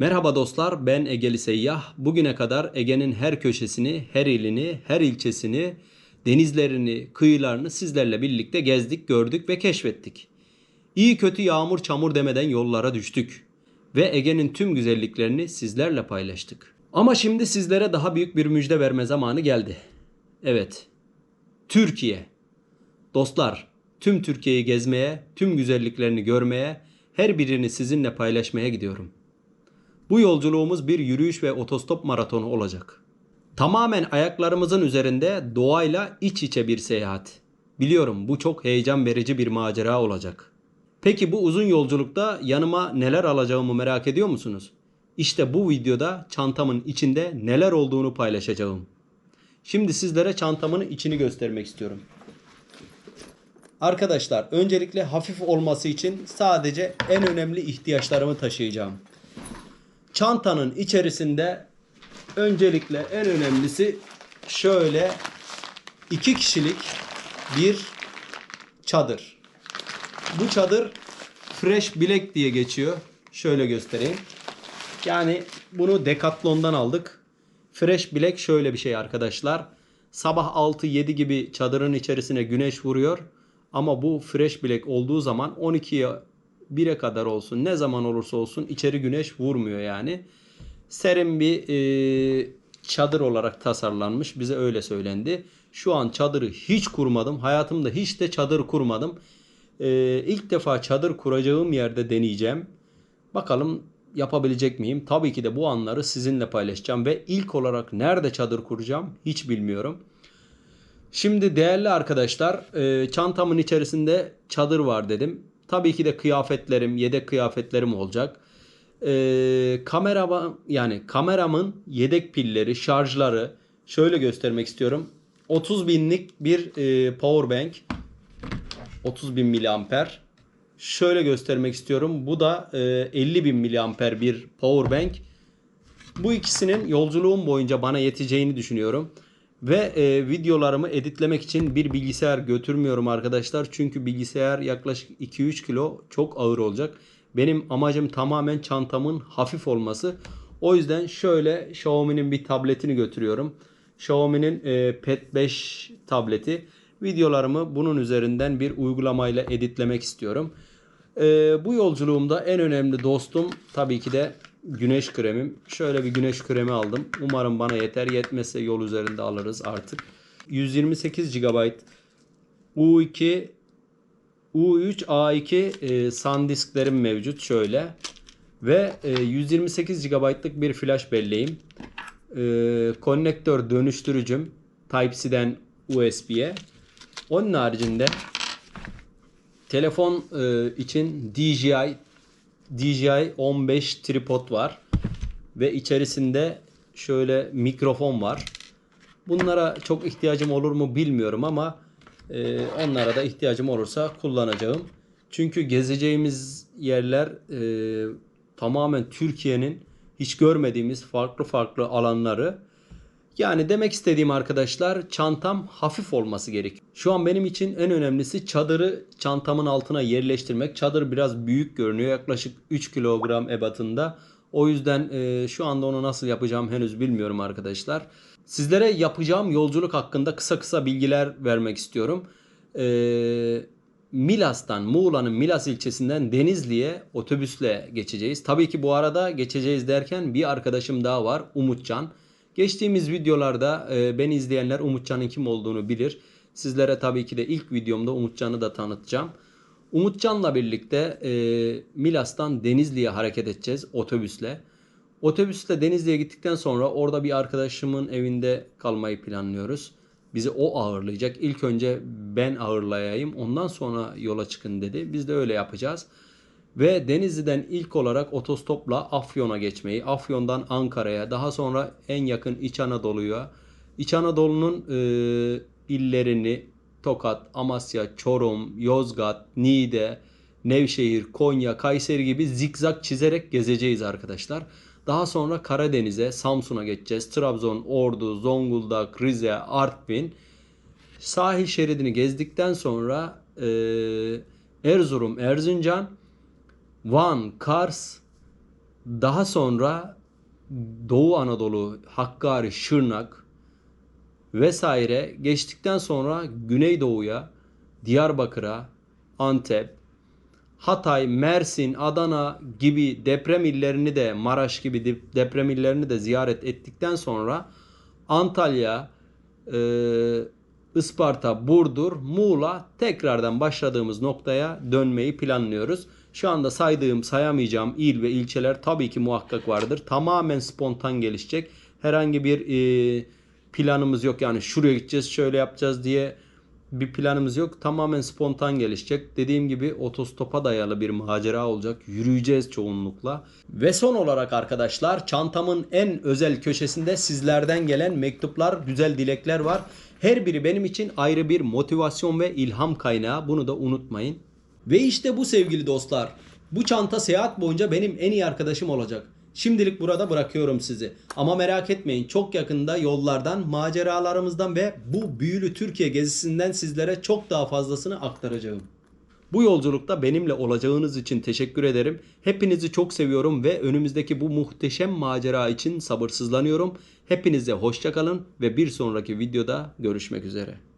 Merhaba dostlar, ben Egeli Seyyah. Bugüne kadar Ege'nin her köşesini, her ilini, her ilçesini, denizlerini, kıyılarını sizlerle birlikte gezdik, gördük ve keşfettik. İyi kötü yağmur çamur demeden yollara düştük ve Ege'nin tüm güzelliklerini sizlerle paylaştık. Ama şimdi sizlere daha büyük bir müjde verme zamanı geldi. Evet, Türkiye. Dostlar, tüm Türkiye'yi gezmeye, tüm güzelliklerini görmeye, her birini sizinle paylaşmaya gidiyorum. Bu yolculuğumuz bir yürüyüş ve otostop maratonu olacak. Tamamen ayaklarımızın üzerinde doğayla iç içe bir seyahat. Biliyorum bu çok heyecan verici bir macera olacak. Peki bu uzun yolculukta yanıma neler alacağımı merak ediyor musunuz? İşte bu videoda çantamın içinde neler olduğunu paylaşacağım. Şimdi sizlere çantamın içini göstermek istiyorum. Arkadaşlar öncelikle hafif olması için sadece en önemli ihtiyaçlarımı taşıyacağım. Çantanın içerisinde öncelikle en önemlisi şöyle iki kişilik bir çadır. Bu çadır Fresh Black diye geçiyor. Şöyle göstereyim. Yani bunu Decathlon'dan aldık. Fresh Black şöyle bir şey arkadaşlar. Sabah 6-7 gibi çadırın içerisine güneş vuruyor. Ama bu Fresh Black olduğu zaman 12'ye 1'e kadar olsun ne zaman olursa olsun içeri güneş vurmuyor yani. Serin bir e, çadır olarak tasarlanmış bize öyle söylendi. Şu an çadırı hiç kurmadım. Hayatımda hiç de çadır kurmadım. E, ilk defa çadır kuracağım yerde deneyeceğim. Bakalım yapabilecek miyim? Tabii ki de bu anları sizinle paylaşacağım ve ilk olarak nerede çadır kuracağım hiç bilmiyorum. Şimdi değerli arkadaşlar e, çantamın içerisinde çadır var dedim. Tabii ki de kıyafetlerim, yedek kıyafetlerim olacak. E, kamera yani kameramın yedek pilleri, şarjları şöyle göstermek istiyorum. 30 binlik bir e, power bank. 30 bin miliamper. Şöyle göstermek istiyorum. Bu da e, 50 bin miliamper bir power bank. Bu ikisinin yolculuğum boyunca bana yeteceğini düşünüyorum. Ve e, videolarımı editlemek için bir bilgisayar götürmüyorum arkadaşlar. Çünkü bilgisayar yaklaşık 2-3 kilo çok ağır olacak. Benim amacım tamamen çantamın hafif olması. O yüzden şöyle Xiaomi'nin bir tabletini götürüyorum. Xiaomi'nin e, Pad 5 tableti. Videolarımı bunun üzerinden bir uygulamayla editlemek istiyorum. E, bu yolculuğumda en önemli dostum tabii ki de güneş kremim. Şöyle bir güneş kremi aldım. Umarım bana yeter. Yetmezse yol üzerinde alırız artık. 128 GB U2 U3 A2 e, SanDisk'lerim mevcut şöyle. Ve e, 128 GB'lık bir flash belleğim. E, konnektör dönüştürücüm. Type-C'den USB'ye. Onun haricinde telefon e, için DJI DJI 15 tripod var. Ve içerisinde şöyle mikrofon var. Bunlara çok ihtiyacım olur mu bilmiyorum ama e, onlara da ihtiyacım olursa kullanacağım. Çünkü gezeceğimiz yerler e, tamamen Türkiye'nin hiç görmediğimiz farklı farklı alanları. Yani demek istediğim arkadaşlar çantam hafif olması gerek. Şu an benim için en önemlisi çadırı çantamın altına yerleştirmek. Çadır biraz büyük görünüyor. Yaklaşık 3 kilogram ebatında. O yüzden e, şu anda onu nasıl yapacağım henüz bilmiyorum arkadaşlar. Sizlere yapacağım yolculuk hakkında kısa kısa bilgiler vermek istiyorum. E, Milas'tan, Muğla'nın Milas ilçesinden Denizli'ye otobüsle geçeceğiz. Tabii ki bu arada geçeceğiz derken bir arkadaşım daha var Umutcan. Geçtiğimiz videolarda e, beni izleyenler Umutcan'ın kim olduğunu bilir. Sizlere tabii ki de ilk videomda Umutcan'ı da tanıtacağım. Umutcan'la birlikte e, Milas'tan Denizli'ye hareket edeceğiz otobüsle. Otobüsle Denizli'ye gittikten sonra orada bir arkadaşımın evinde kalmayı planlıyoruz. Bizi o ağırlayacak. İlk önce ben ağırlayayım ondan sonra yola çıkın dedi. Biz de öyle yapacağız. Ve Denizli'den ilk olarak otostopla Afyon'a geçmeyi, Afyon'dan Ankara'ya, daha sonra en yakın İç Anadolu'ya, İç Anadolu'nun e, illerini Tokat, Amasya, Çorum, Yozgat, Niğde, Nevşehir, Konya, Kayseri gibi zikzak çizerek gezeceğiz arkadaşlar. Daha sonra Karadeniz'e, Samsun'a geçeceğiz. Trabzon, Ordu, Zonguldak, Rize, Artvin. Sahil şeridini gezdikten sonra e, Erzurum, Erzincan, Van, Kars, Daha sonra Doğu Anadolu, Hakkari, Şırnak vesaire geçtikten sonra Güneydoğu'ya, Diyarbakır'a, Antep, Hatay, Mersin, Adana gibi deprem illerini de Maraş gibi de- deprem illerini de ziyaret ettikten sonra Antalya, e, Isparta, Burdur, Muğla tekrardan başladığımız noktaya dönmeyi planlıyoruz. Şu anda saydığım, sayamayacağım il ve ilçeler tabii ki muhakkak vardır. Tamamen spontan gelişecek. Herhangi bir e, planımız yok. Yani şuraya gideceğiz, şöyle yapacağız diye bir planımız yok. Tamamen spontan gelişecek. Dediğim gibi otostopa dayalı bir macera olacak. Yürüyeceğiz çoğunlukla. Ve son olarak arkadaşlar çantamın en özel köşesinde sizlerden gelen mektuplar, güzel dilekler var. Her biri benim için ayrı bir motivasyon ve ilham kaynağı. Bunu da unutmayın. Ve işte bu sevgili dostlar. Bu çanta seyahat boyunca benim en iyi arkadaşım olacak. Şimdilik burada bırakıyorum sizi. Ama merak etmeyin çok yakında yollardan, maceralarımızdan ve bu büyülü Türkiye gezisinden sizlere çok daha fazlasını aktaracağım. Bu yolculukta benimle olacağınız için teşekkür ederim. Hepinizi çok seviyorum ve önümüzdeki bu muhteşem macera için sabırsızlanıyorum. Hepinize hoşçakalın ve bir sonraki videoda görüşmek üzere.